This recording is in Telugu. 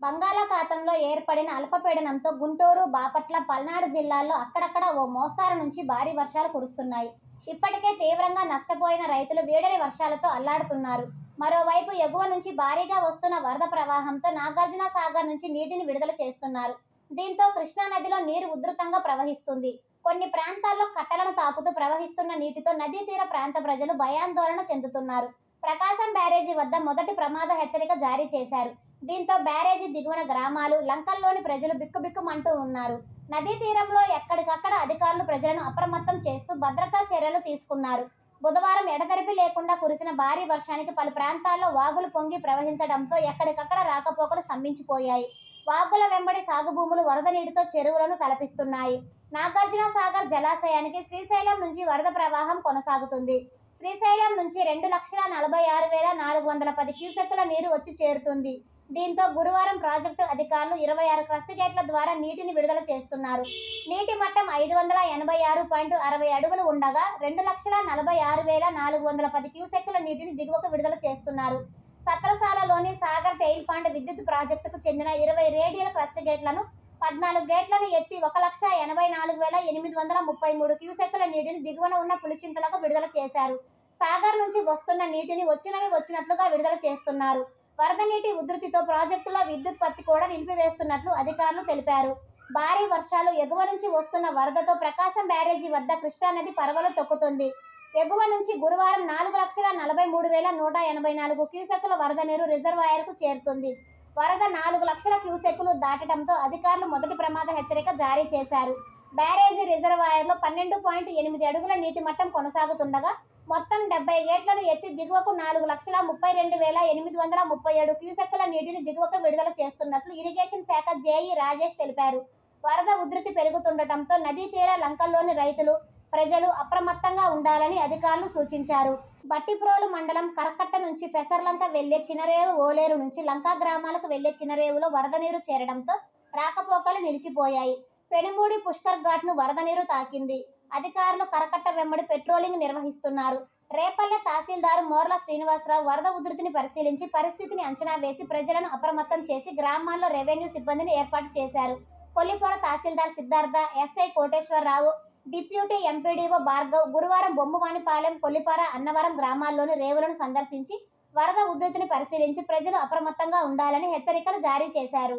బంగాళాఖాతంలో ఏర్పడిన అల్పపీడనంతో గుంటూరు బాపట్ల పల్నాడు జిల్లాల్లో అక్కడక్కడ ఓ మోస్తారు నుంచి భారీ వర్షాలు కురుస్తున్నాయి. ఇప్పటికే తీవ్రంగా నష్టపోయిన రైతులు వేడని వర్షాలతో అల్లాడుతున్నారు. మరోవైపు ఎగువ నుంచి భారీగా వస్తున్న వరద ప్రవాహంతో నాగార్జున సాగర్ నుంచి నీటిని విడుదల చేస్తున్నారు. దీంతో కృష్ణా నదిలో నీరు ఉధృతంగా ప్రవహిస్తుంది. కొన్ని ప్రాంతాల్లో కట్టలను తాకుతూ ప్రవహిస్తున్న నీటితో నదీ తీర ప్రాంత ప్రజలు భయాందోళన చెందుతున్నారు. ప్రకాశం బ్యారేజీ వద్ద మొదటి ప్రమాద హెచ్చరిక జారీ చేశారు. దీంతో బ్యారేజీ దిగువన గ్రామాలు లంకల్లోని ప్రజలు బిక్కుబిక్కుమంటూ ఉన్నారు. నదీ తీరంలో ఎక్కడికక్కడ అధికారులు ప్రజలను అప్రమత్తం చేస్తూ భద్రతా చర్యలు తీసుకున్నారు. బుధవారం ఎడతెరిపి లేకుండా కురిసిన భారీ వర్షానికి పలు ప్రాంతాల్లో వాగులు పొంగి ప్రవహించడంతో ఎక్కడికక్కడ రాకపోకలు స్తంభించిపోయాయి. వాగుల వెంబడి సాగు భూములు వరద నీటితో చెరువులను తలపిస్తున్నాయి. నాగార్జున సాగర్ జలాశయానికి శ్రీశైలం నుంచి వరద ప్రవాహం కొనసాగుతుంది. శ్రీశైలం నుంచి రెండు లక్షల నలభై ఆరు వేల నాలుగు వందల పది క్యూసెక్కుల నీరు వచ్చి చేరుతుంది. దీంతో గురువారం ప్రాజెక్టు అధికారులు ఇరవై ఆరు క్రస్ట్ గేట్ల ద్వారా నీటిని విడుదల చేస్తున్నారు. నీటి మట్టం ఐదు వందల ఎనభై ఆరు పాయింట్ అరవై అడుగులు ఉండగా రెండు లక్షల నలభై ఆరు వేల నాలుగు వందల పది క్యూసెక్కుల నీటిని దిగువకు విడుదల చేస్తున్నారు. సత్రశాలలోని సాగర్ టెయిల్ పాండ్ విద్యుత్ ప్రాజెక్టుకు చెందిన ఇరవై రేడియల్ క్రస్ట్ గేట్లను పద్నాలుగు గేట్లను ఎత్తి ఒక లక్ష ఎనభై నాలుగు వేల ఎనిమిది వందల ముప్పై మూడు క్యూసెక్కుల నీటిని దిగువన ఉన్న పులిచింతలకు విడుదల చేశారు. సాగర్ నుంచి వస్తున్న నీటిని వచ్చినవి వచ్చినట్లుగా విడుదల చేస్తున్నారు. వరద నీటి ఉధృతితో ప్రాజెక్టులో విద్యుత్పత్తి కూడా నిలిపివేస్తున్నట్లు అధికారులు తెలిపారు. భారీ వర్షాలు ఎగువ నుంచి వస్తున్న వరదతో ప్రకాశం బ్యారేజీ వద్ద కృష్ణానది పరవలు తొక్కుతుంది. ఎగువ నుంచి గురువారం నాలుగు లక్షల నలభై మూడు వేల నూట ఎనభై నాలుగు క్యూసెక్కుల వరద నీరు రిజర్వాయర్కు చేరుతుంది. వరద నాలుగు లక్షల క్యూసెక్కులు దాటడంతో అధికారులు మొదటి ప్రమాద హెచ్చరిక జారీ చేశారు. బ్యారేజీ రిజర్వాయర్లో పన్నెండు పాయింట్ ఎనిమిది అడుగుల నీటి మట్టం కొనసాగుతుండగా మొత్తం డెబ్బై గేట్లను ఎత్తి దిగువకు నాలుగు లక్షల ముప్పై రెండు వేల ఎనిమిది వందల ముప్పై ఏడు క్యూసెక్కుల నీటిని దిగువకు విడుదల చేస్తున్నట్లు ఇరిగేషన్ శాఖ జేఈ రాజేష్ తెలిపారు. వరద ఉధృతి పెరుగుతుండటంతో నదీ తీర లంకల్లోని రైతులు ప్రజలు అప్రమత్తంగా ఉండాలని అధికారులు సూచించారు. బట్టిప్రోలు మండలం కరకట్ట నుంచి పెసర్లంక వెళ్ళే చినరేవు ఓలేరు నుంచి లంకా గ్రామాలకు వెళ్ళే చినరేవులో వరద నీరు చేరడంతో రాకపోకలు నిలిచిపోయాయి. పెనుమూడి పుష్కర్ ఘాట్ను వరద నీరు తాకింది. అధికారులు కరకట్ట వెంబడి పెట్రోలింగ్ నిర్వహిస్తున్నారు. రేపల్లె తహసీల్దార్ మోర్ల శ్రీనివాసరావు వరద ఉధృతిని పరిశీలించి పరిస్థితిని అంచనా వేసి ప్రజలను అప్రమత్తం చేసి గ్రామాల్లో రెవెన్యూ సిబ్బందిని ఏర్పాటు చేశారు. Kollipora tahsildar Siddhartha SI Koteswararao deputy MPDO Bhargav గురువారం బొమ్మవానిపాలెం కొల్లిపార అన్నవరం గ్రామాల్లోని రేవులను సందర్శించి వరద ఉధృతిని పరిశీలించి ప్రజలు అప్రమత్తంగా ఉండాలని హెచ్చరికలు జారీ చేశారు.